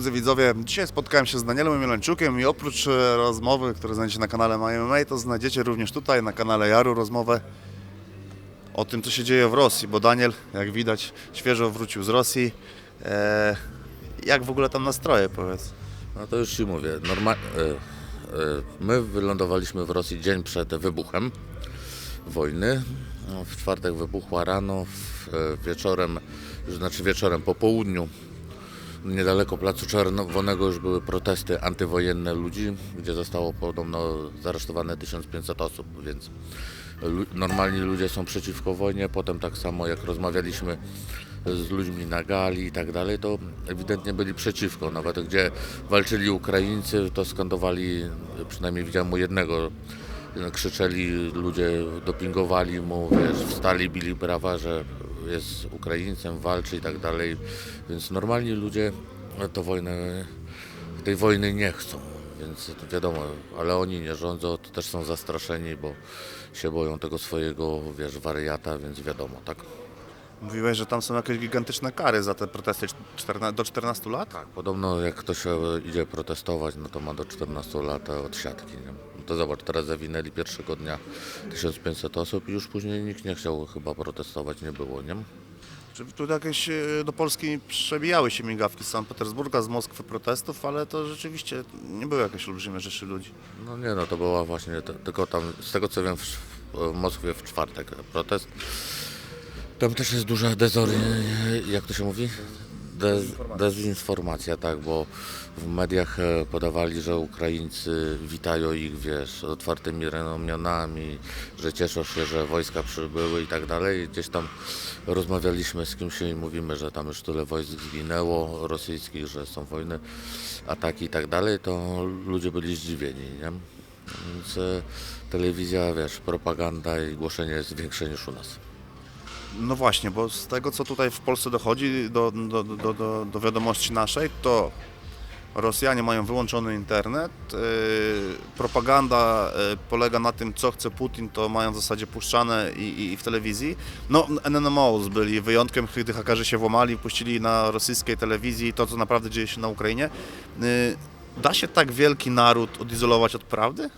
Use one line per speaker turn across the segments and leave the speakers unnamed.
drodzy widzowie, dzisiaj spotkałem się z Danielem Mielańczukiem i oprócz e, rozmowy, które znajdziecie na kanale MyMMA, to znajdziecie również tutaj na kanale Jaru rozmowę o tym, co się dzieje w Rosji, bo Daniel, jak widać, świeżo wrócił z Rosji. E, jak w ogóle tam nastroje, powiedz?
No to już Ci mówię. Norma- e, e, my wylądowaliśmy w Rosji dzień przed wybuchem wojny. No, W czwartek wybuchła rano, wieczorem, znaczy wieczorem po południu. Niedaleko Placu Czerwonego już były protesty antywojenne ludzi, gdzie zostało podobno zaresztowane 1500 osób, więc normalni ludzie są przeciwko wojnie. Potem tak samo jak rozmawialiśmy z ludźmi na gali i tak dalej, to ewidentnie byli przeciwko. Nawet gdzie walczyli Ukraińcy, to skandowali, przynajmniej widziałem u jednego, krzyczeli ludzie, dopingowali mu, wiesz, wstali, bili brawa, że jest Ukraińcem, walczy i tak dalej. Więc normalni ludzie to wojnę, tej wojny nie chcą. Więc wiadomo, ale oni nie rządzą, to też są zastraszeni, bo się boją tego swojego, wiesz, wariata, więc wiadomo, tak?
Mówiłeś, że tam są jakieś gigantyczne kary za te protesty czterna- do 14 lat?
Tak, podobno jak ktoś e, idzie protestować, no to ma do 14 lat od siatki. Nie? To zobacz, teraz zawinęli pierwszego dnia 1500 osób i już później nikt nie chciał chyba protestować, nie było, nie?
Czy tu jakieś e, do Polski przebijały się migawki z Sankt Petersburga, z Moskwy protestów, ale to rzeczywiście nie były jakieś olbrzymie rzeszy ludzi.
No nie, no to była właśnie, tylko tam, z tego co wiem, w, w Moskwie w czwartek protest. Tam też jest duża dezory, jak to się mówi? Dez, dezinformacja, tak, bo w mediach e, podawali, że Ukraińcy witają ich, wiesz, otwartymi ramionami, że cieszą się, że wojska przybyły i tak dalej. Gdzieś tam rozmawialiśmy z kimś i mówimy, że tam już tyle wojsk zginęło rosyjskich, że są wojny, ataki i tak dalej, to ludzie byli zdziwieni, nie? Więc e, telewizja, wiesz, propaganda i głoszenie jest większe niż u nas.
No właśnie, bo z tego co tutaj w Polsce dochodzi do, do, do, do, do wiadomości naszej, to Rosjanie mają wyłączony internet. yy, propaganda yy, polega na tym, co chce Putin, to mają w zasadzie puszczane i, i, i w telewizji. No, NNMOs byli wyjątkiem, kiedy hakerzy się włamali, puścili na rosyjskiej telewizji to, co naprawdę dzieje się na Ukrainie. Yy, da się tak wielki naród odizolować od prawdy?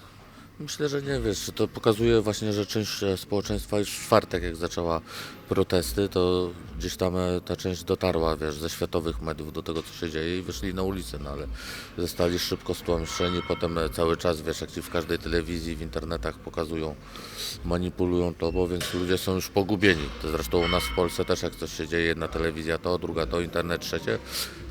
Myślę, że nie wiesz, to pokazuje właśnie, że część e, społeczeństwa już w czwartek, jak zaczęła protesty, to gdzieś tam e, ta część dotarła, wiesz, ze światowych mediów do tego, co się dzieje i wyszli na ulicę, no ale zostali szybko stłamszeni, potem e, cały czas, wiesz, jak ci w każdej telewizji, w internetach pokazują, manipulują to, bo więc ludzie są już pogubieni. To zresztą u nas w Polsce też, jak coś się dzieje, jedna telewizja to, druga to, internet trzecie,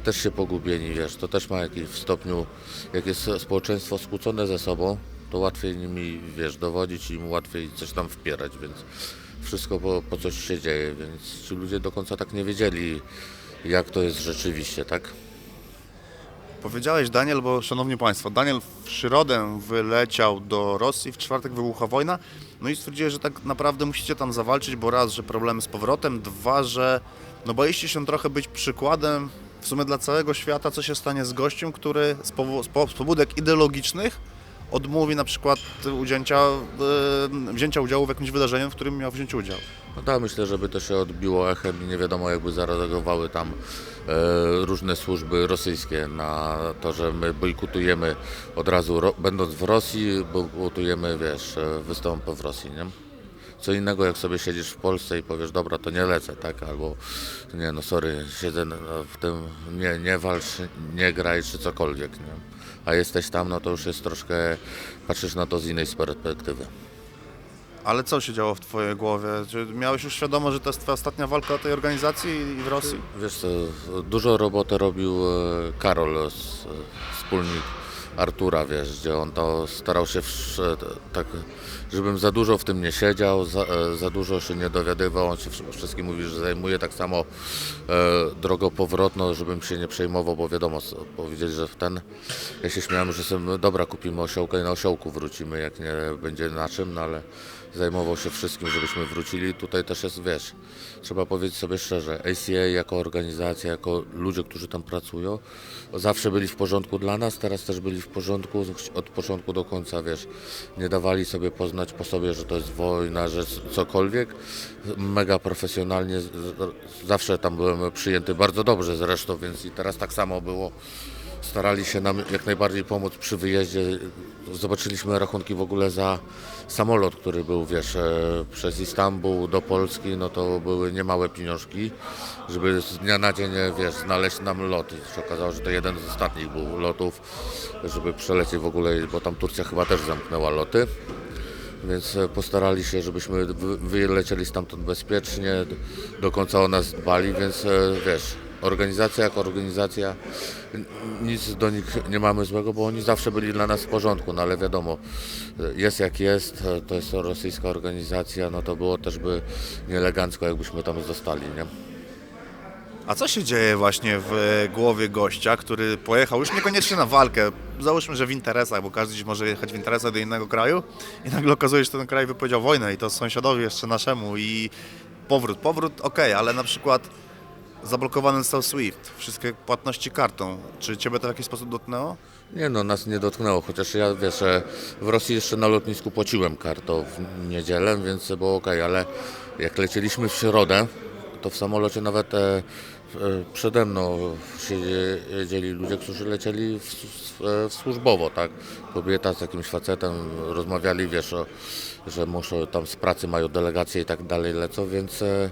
też się pogubieni, wiesz, to też ma jakiś w stopniu, jak jest społeczeństwo skłócone ze sobą, to łatwiej nimi, wiesz, dowodzić i im łatwiej coś tam wpierać, więc wszystko po, po coś się dzieje, więc ci ludzie do końca tak nie wiedzieli, jak to jest rzeczywiście, tak?
Powiedziałeś Daniel, bo szanowni Państwo, Daniel w środę wyleciał do Rosji, w czwartek wybuchła wojna, no i stwierdziłeś, że tak naprawdę musicie tam zawalczyć, bo raz, że problemy z powrotem, dwa, że no boiście się trochę być przykładem w sumie dla całego świata, co się stanie z gościem, który z, powo- z, po- z pobudek ideologicznych odmówi na przykład udzięcia, e, wzięcia udziału w jakimś wydarzeniu, w którym miał wziąć udział.
No tak, myślę, żeby to się odbiło echem i nie wiadomo jakby zareagowały tam e, różne służby rosyjskie na to, że my bojkotujemy od razu, będąc w Rosji, bojkotujemy, wiesz, e, występy w Rosji, nie? Co innego, jak sobie siedzisz w Polsce i powiesz, dobra, to nie lecę, tak? Albo nie, no sorry, siedzę na- w tym, nie, nie walcz, nie graj, czy cokolwiek, nie? A jesteś tam, no to już jest troszkę, patrzysz na to z innej perspektywy.
Ale co się działo w Twojej głowie? Czy miałeś już świadomość, że to jest Twoja ostatnia walka tej organizacji i w Rosji?
Wiesz co, dużo roboty robił e, Karol, s- wspólnik Artura, wiesz, gdzie on to starał się wsz- tak, żebym za dużo w tym nie siedział, za, e, za dużo się nie dowiadywał, on się wsz- wszystkim mówi, że zajmuje tak samo e, drogą powrotną, żebym się nie przejmował, bo wiadomo, powiedzieli, że w ten, ja się śmiałem, że sobie, no dobra, kupimy osiołka i na osiołku wrócimy, jak nie będzie na czym, no ale zajmował się wszystkim, żebyśmy wrócili. Tutaj też jest, wiesz, trzeba powiedzieć sobie szczerze, ACA jako organizacja, jako ludzie, którzy tam pracują, zawsze byli w porządku dla nas, teraz też byli w porządku od początku do końca, wiesz, nie dawali sobie poznać po sobie, że to jest wojna, że cokolwiek. Mega profesjonalnie, zawsze tam byłem przyjęty bardzo dobrze zresztą, więc i teraz tak samo było. Starali się nam jak najbardziej pomóc przy wyjeździe. Zobaczyliśmy rachunki w ogóle za samolot, który był, wiesz, e, przez Istanbul do Polski, no to były niemałe pieniążki, żeby z dnia na dzień, wiesz, znaleźć nam lot. I się okazało, że to jeden z ostatnich był lotów, żeby przelecieć w ogóle, bo tam Turcja chyba też zamknęła loty. Więc e, postarali się, żebyśmy wy- wylecieli stamtąd bezpiecznie, do końca o nas dbali, więc e, wiesz, organizacja jak organizacja, nic do nich nie mamy złego, bo oni zawsze byli dla nas w porządku, no ale wiadomo, jest jak jest, to jest rosyjska organizacja, no to było też by nieelegancko, jakbyśmy tam zostali, nie?
A co się dzieje właśnie w e, głowie gościa, który pojechał już niekoniecznie na walkę, załóżmy, że w interesach, bo każdy dziś może jechać w interesach do innego kraju i nagle okazuje się, że ten kraj wypowiedział wojnę i to sąsiadowi jeszcze naszemu i powrót, powrót okej, ale na przykład zablokowany został SWIFT, wszystkie płatności kartą. Czy Ciebie to w jakiś sposób dotknęło?
Nie no, nas nie dotknęło, chociaż ja wiesz, e, w Rosji jeszcze na lotnisku płaciłem kartą w niedzielę, więc było ok, ale jak lecieliśmy w środę, to w samolocie nawet e, przede mną siedzieli ludzie, którzy lecieli w, w, e, służbowo, tak? Kobieta z jakimś facetem, rozmawiali, wiesz, o, że muszą tam z pracy mają delegacje i tak dalej lecą, więc e,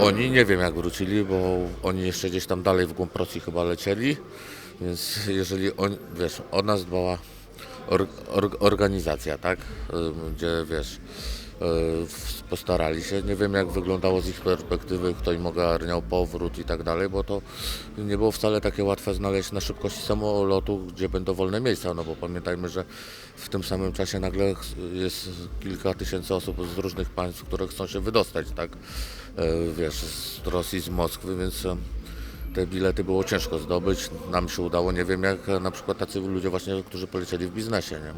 oni nie wiem jak wrócili, bo oni jeszcze gdzieś tam dalej w głąb Rosji chyba lecieli. Więc jeżeli on, wiesz, o nas dbała or, or, organizacja, tak? Ym, Gdzie wiesz, postarali się. Nie wiem jak wyglądało z ich perspektywy, kto im ogarniał powrót i tak dalej, bo to nie było wcale takie łatwe znaleźć na szybkości samolotu, gdzie będą wolne miejsca, no bo pamiętajmy, że w tym samym czasie nagle jest kilka tysięcy osób z różnych państw, które chcą się wydostać, tak? Y, Wiesz, z Rosji, z Moskwy, więc y, te bilety było ciężko zdobyć. Nam się udało, nie wiem jak e, na przykład tacy ludzie właśnie, którzy polecieli w biznesie, nie?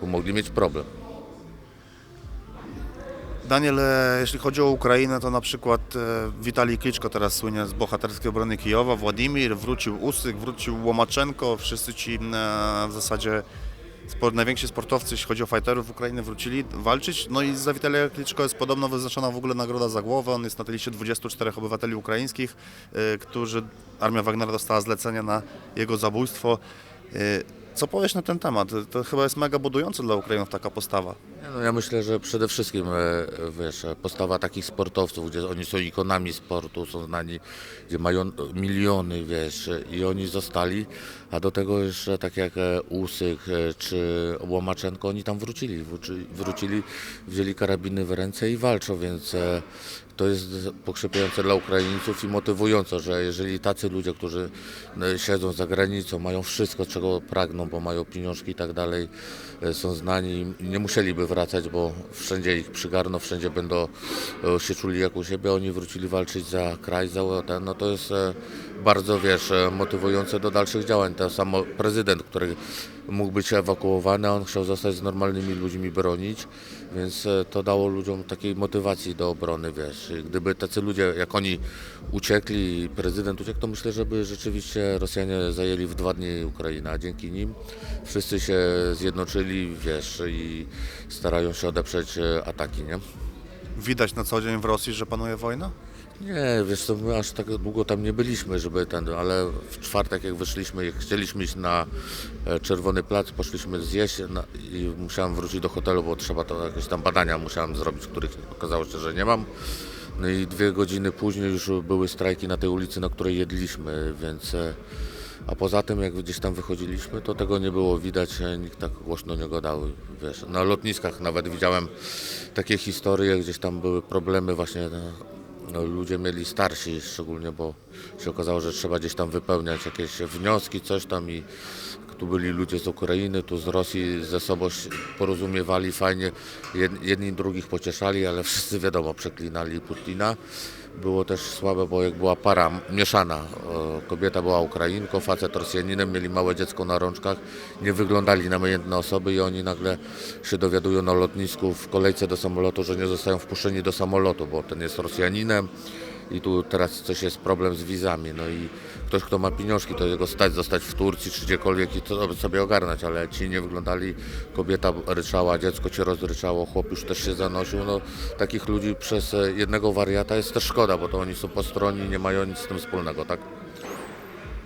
Tu mogli mieć problem.
Daniel, e, jeśli chodzi o Ukrainę, to na przykład e, Witalij Kliczko teraz słynie z bohaterskiej obrony Kijowa, Władimir, wrócił Usyk, wrócił Łomaczenko, wszyscy ci e, w zasadzie sport, najwięksi sportowcy, jeśli chodzi o fighterów Ukrainy, wrócili walczyć. No i za Witalija Kliczko jest podobno wyznaczona w ogóle nagroda za głowę. On jest na tej liście 24 obywateli ukraińskich, którzy armia Wagnera dostała zlecenie na jego zabójstwo. Co powiesz na ten temat? To chyba jest mega budujące dla Ukrainów taka postawa.
No ja myślę, że przede wszystkim e, wiesz, e, postawa takich sportowców, gdzie oni są ikonami sportu, są znani, gdzie mają miliony, wiesz, i oni zostali, a do tego jeszcze tak jak e, Usyk czy Łomaczenko, oni tam wrócili, wróci- wrócili, wzięli karabiny w ręce i walczą, więc to jest pokrzepiające dla Ukraińców i motywujące, że jeżeli tacy ludzie, którzy siedzą za granicą, mają wszystko, czego pragną, bo mają pieniążki i tak dalej, są znani nie musieliby wracać, bo wszędzie ich przygarną, wszędzie będą e, się czuli jak u siebie, oni wrócili walczyć za kraj, za ten, no to jest e, bardzo, wiesz, e, motywujące do dalszych działań. To samo prezydent, który mógł być ewakuowany, a on chciał zostać z normalnymi ludźmi bronić, więc e, to dało ludziom takiej motywacji do obrony, wiesz. Gdyby tacy ludzie, jak oni uciekli i prezydent uciekł, to myślę, że by rzeczywiście Rosjanie zajęli w dwa dni Ukrainę, a dzięki nim wszyscy się zjednoczyli, wiesz, i starają się odeprzeć e, ataki, nie?
Widać na co dzień w Rosji, że panuje wojna?
Nie, wiesz co, my aż tak długo tam nie byliśmy, żeby ten, ale w czwartek jak wyszliśmy, jak chcieliśmy iść na e, Czerwony Plac, poszliśmy zjeść na, i musiałem wrócić do hotelu, bo trzeba to jakieś tam badania musiałem zrobić, których okazało się, że nie mam. No i dwie godziny później już były strajki na tej ulicy, na której jedliśmy, więc... e, A poza tym, jak gdzieś tam wychodziliśmy, to tego nie było widać, e, nikt tak głośno nie gadał. Wiesz, na lotniskach nawet widziałem takie historie, gdzieś tam były problemy właśnie no, ludzie mieli starsi szczególnie, bo się okazało, że trzeba gdzieś tam wypełniać jakieś wnioski, coś tam i tu byli ludzie z Ukrainy, tu z Rosji ze sobą się porozumiewali fajnie, Jed- jedni drugich pocieszali, ale wszyscy wiadomo przeklinali Putina. Było też słabe, bo jak była para mieszana, o, kobieta była Ukrainką, facet Rosjaninem, mieli małe dziecko na rączkach, nie wyglądali na majętne osoby i oni nagle się dowiadują na lotnisku w kolejce do samolotu, że nie zostają wpuszczeni do samolotu, bo ten jest Rosjaninem i tu teraz coś jest problem z wizami. No i ktoś, kto ma pieniążki, to jego stać zostać w Turcji czy gdziekolwiek i to sobie ogarnąć, ale ci nie wyglądali, kobieta ryczała, dziecko cię rozryczało, chłop już też się zanosił. No, takich ludzi przez e, jednego wariata jest też szkoda, bo to oni są po stronie i nie mają nic z tym wspólnego, tak?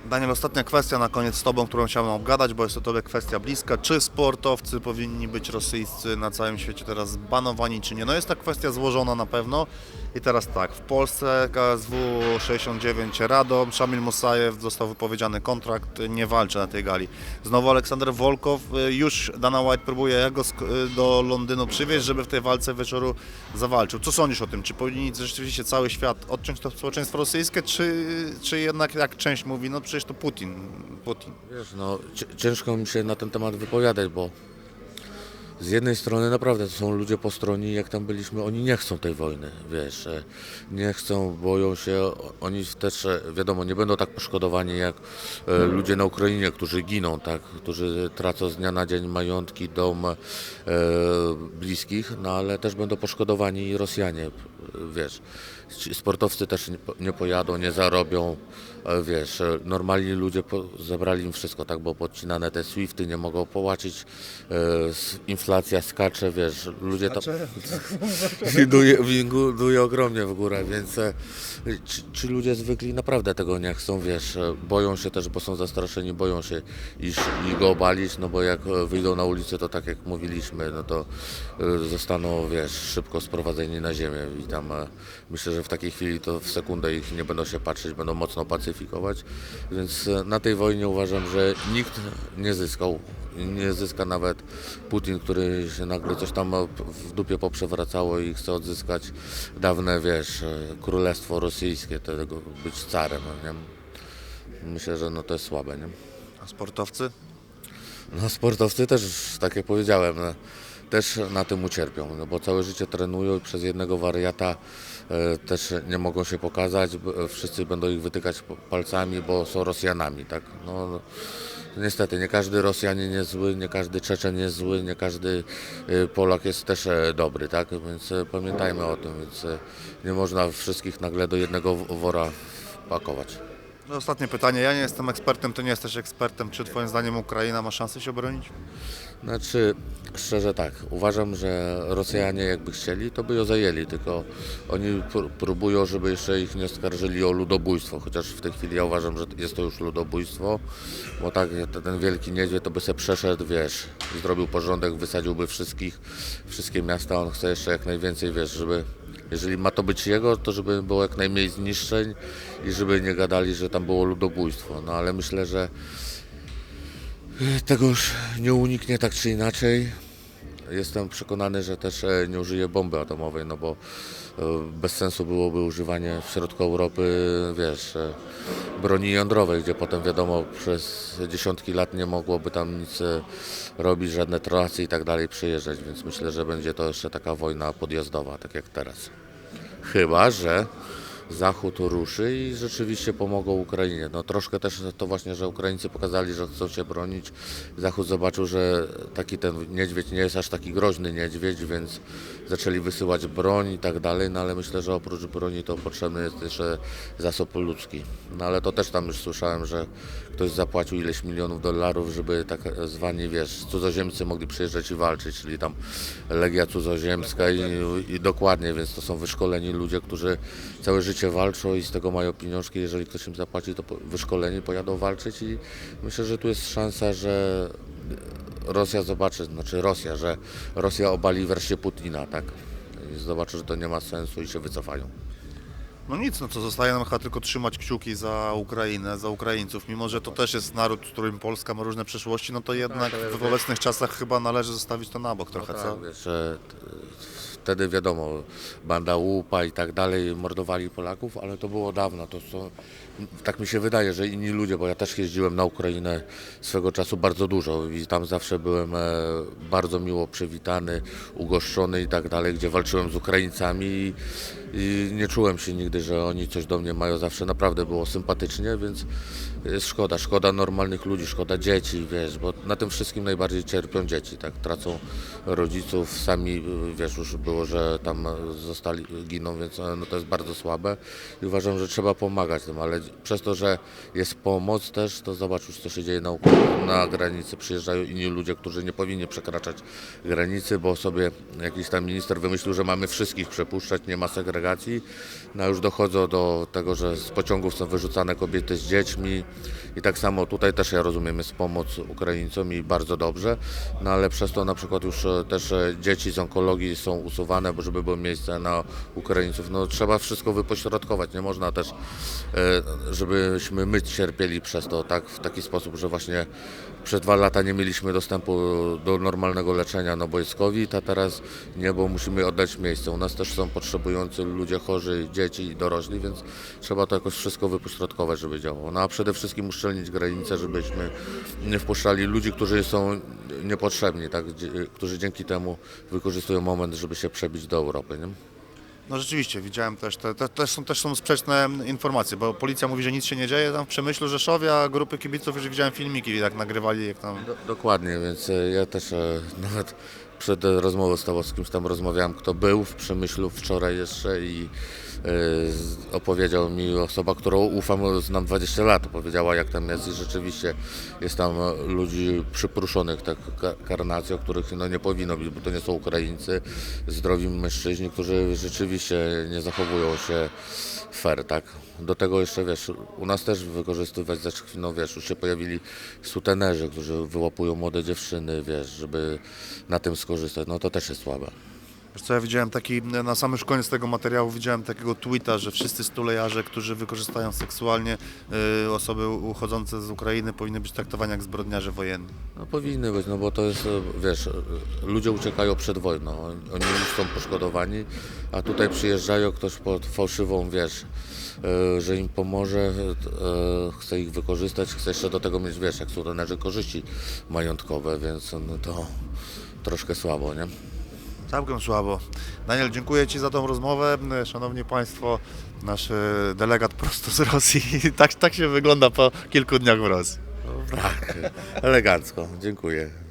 Daniel, ostatnia kwestia na koniec z Tobą, którą chciałem obgadać, bo jest to Tobie kwestia bliska. Czy sportowcy powinni być rosyjscy na całym świecie teraz zbanowani, czy nie? No jest ta kwestia złożona na pewno. I teraz tak, w Polsce KSW 69 Radom, Szamil Musajew został wypowiedziany kontrakt, nie walczy na tej gali. Znowu Aleksander Wolkow, y, już Dana White próbuje go y, do Londynu przywieźć, żeby w tej walce wieczoru zawalczył. Co sądzisz o tym? Czy powinni rzeczywiście cały świat odciąć to społeczeństwo rosyjskie, czy, czy jednak jak część mówi, no przecież to Putin, Putin.
Wiesz, no ci- ciężko mi się na ten temat wypowiadać, bo z jednej strony naprawdę to są ludzie po stronie, jak tam byliśmy, oni nie chcą tej wojny, wiesz, e, nie chcą, boją się, oni też, e, wiadomo, nie będą tak poszkodowani jak e, ludzie na Ukrainie, którzy giną, tak, którzy tracą z dnia na dzień majątki, dom, e, bliskich, no ale też będą poszkodowani Rosjanie, wiesz, sportowcy też nie, po- nie pojadą, nie zarobią, wiesz, normalni ludzie zabrali im wszystko, tak, bo podcinane te swifty, nie mogą połacić, e, s- inflacja skacze, wiesz, ludzie tam winduje, winduje ogromnie w górę, więc e, ci, ci ludzie zwykli naprawdę tego nie chcą, wiesz, e, boją się też, bo są zastraszeni, boją się iść i go obalić, no bo jak e, wyjdą na ulicę, to tak jak mówiliśmy, no to zostaną, wiesz, szybko sprowadzeni na ziemię i tam myślę, że w takiej chwili to w sekundę ich nie będą się patrzeć, będą mocno pacyfikować, więc na tej wojnie uważam, że nikt nie zyskał, nie zyska nawet Putin, który się nagle coś tam w dupie poprzewracało i chce odzyskać dawne, wiesz, e, królestwo rosyjskie, tego być carem, nie? Myślę, że no to jest słabe, nie?
A sportowcy?
No sportowcy też, tak jak powiedziałem, no, też na tym ucierpią, no bo całe życie trenują i przez jednego wariata e, też nie mogą się pokazać, b- wszyscy będą ich wytykać palcami, bo są Rosjanami, tak? No, no, niestety, nie każdy Rosjanin jest zły, nie każdy Czeczen jest zły, nie każdy e, Polak jest też e, dobry, tak? Więc e, pamiętajmy o tym, więc e, nie można wszystkich nagle do jednego wora pakować.
No, ostatnie pytanie. Ja nie jestem ekspertem, ty nie jesteś ekspertem. Czy twoim zdaniem Ukraina ma szansę się obronić?
Znaczy, szczerze tak, uważam, że Rosjanie jakby chcieli, to by ją zajęli, tylko oni pr- próbują, żeby jeszcze ich nie skarżyli o ludobójstwo, chociaż w tej chwili ja uważam, że jest to już ludobójstwo, bo tak, te- ten wielki niedźwiedź to by se przeszedł, wiesz, zrobił porządek, wysadziłby wszystkich, wszystkie miasta, on chce jeszcze jak najwięcej, wiesz, żeby jeżeli ma to być jego, to żeby było jak najmniej zniszczeń i żeby nie gadali, że tam było ludobójstwo, no ale myślę, że tego już nie uniknie tak czy inaczej. Jestem przekonany, że też e, nie użyje bomby atomowej, no bo e, bez sensu byłoby używanie w środku Europy, wiesz, e, broni jądrowej, gdzie potem wiadomo przez dziesiątki lat nie mogłoby tam nic robić, żadne trasy i tak dalej przyjeżdżać, więc myślę, że będzie to jeszcze taka wojna podjazdowa, tak jak teraz. Chyba, że Zachód ruszy i rzeczywiście pomogą Ukrainie. No troszkę też to właśnie, że Ukraińcy pokazali, że chcą się bronić. Zachód zobaczył, że taki ten niedźwiedź nie jest aż taki groźny niedźwiedź, więc zaczęli wysyłać broń i tak dalej, no ale myślę, że oprócz broni to potrzebny jest jeszcze zasób ludzki. No ale to też tam już słyszałem, że ktoś zapłacił ileś milionów dolarów, żeby tak zwani, wiesz, cudzoziemcy mogli przyjeżdżać i walczyć, czyli tam Legia Cudzoziemska i, i dokładnie, więc to są wyszkoleni ludzie, którzy całe życie walczą i z tego mają pieniążki, jeżeli ktoś im zapłaci, to wyszkoleni pojadą walczyć i myślę, że tu jest szansa, że Rosja zobaczy, znaczy Rosja, że Rosja obali wreszcie Putina, tak? I zobaczy, że to nie ma sensu i się wycofają.
No nic, no co zostaje nam chyba tylko trzymać kciuki za Ukrainę, za Ukraińców. Mimo, że to też jest naród, z którym Polska ma różne przeszłości, no to jednak w obecnych czasach chyba należy zostawić to na bok trochę, co?
Tak, wiesz, że t- wtedy wiadomo, banda łupa i tak dalej, mordowali Polaków, ale to było dawno, to są, tak mi się wydaje, że inni ludzie, bo ja też jeździłem na Ukrainę swego czasu bardzo dużo i tam zawsze byłem e, bardzo miło przywitany, ugoszczony i tak dalej, gdzie walczyłem z Ukraińcami i, i nie czułem się nigdy, że oni coś do mnie mają, zawsze naprawdę było sympatycznie, więc jest szkoda, szkoda normalnych ludzi, szkoda dzieci, wiesz, bo na tym wszystkim najbardziej cierpią dzieci, tak, tracą rodziców, sami, wiesz, już było, że tam zostali, giną, więc e, no to jest bardzo słabe i uważam, że trzeba pomagać tym, ale przez to, że jest pomoc też, to zobacz już, co się dzieje na, na granicy, przyjeżdżają inni ludzie, którzy nie powinni przekraczać granicy, bo sobie jakiś tam minister wymyślił, że mamy wszystkich przepuszczać, nie ma segregacji, no już dochodzą do tego, że z pociągów są wyrzucane kobiety z dziećmi, I tak samo tutaj też ja rozumiem jest pomoc Ukraińcom i bardzo dobrze, no ale przez to na przykład już e, też e, dzieci z onkologii są usuwane, bo żeby było miejsce na Ukraińców. No trzeba wszystko wypośrodkować, nie można też, e, żebyśmy my cierpieli przez to tak w taki sposób, że właśnie przez dwa lata nie mieliśmy dostępu do normalnego leczenia, no bo jest COVID, a teraz nie, bo musimy oddać miejsce. U nas też są potrzebujący ludzie chorzy, dzieci i dorośli, więc trzeba to jakoś wszystko wypośrodkować, żeby działało. No a przede wszystkim uszczelnić granice, żebyśmy nie wpuszczali ludzi, którzy są niepotrzebni, tak, którzy dzięki temu wykorzystują moment, żeby się przebić do Europy. Nie?
No rzeczywiście, widziałem też, te, te, też, są, też są sprzeczne informacje, bo policja mówi, że nic się nie dzieje tam w Przemyślu, Rzeszowie, a grupy kibiców już widziałem filmiki, jak nagrywali, jak tam...
Do, dokładnie, więc e, ja też e, nawet przed rozmową z tobą z tam rozmawiałem, kto był w Przemyślu wczoraj jeszcze i e, opowiedział mi osoba, którą ufam, znam 20 lat, opowiedziała jak tam jest i rzeczywiście jest tam ludzi przypruszonych tak karnacją, których no, nie powinno być, bo to nie są Ukraińcy, zdrowi mężczyźni, którzy rzeczywiście nie zachowują się fair, tak? Do tego jeszcze, wiesz, u nas też wykorzystywać zaczkwino, wiesz, już się pojawili sutenerzy, którzy wyłapują młode dziewczyny, wiesz, żeby na tym skorzystać, no to też jest słabe.
Wiesz co, ja widziałem taki, na sam już koniec tego materiału widziałem takiego tweeta, że wszyscy stulejarze, którzy wykorzystają seksualnie y, osoby uchodzące z Ukrainy powinny być traktowani jak zbrodniarze wojenni.
No powinny być, no bo to jest, e, wiesz, e, ludzie uciekają przed wojną, oni już są poszkodowani, a tutaj przyjeżdżają ktoś pod fałszywą, wiesz, e, że im pomoże, e, chce ich wykorzystać, chce jeszcze do tego mieć, wiesz, jak sutenerzy korzyści majątkowe, więc no to troszkę słabo, nie?
Całkiem słabo. Daniel, dziękuję Ci za tą rozmowę. Szanowni Państwo, nasz y, delegat prosto z Rosji. tak, tak się wygląda po kilku dniach w Rosji.
Tak, elegancko, dziękuję.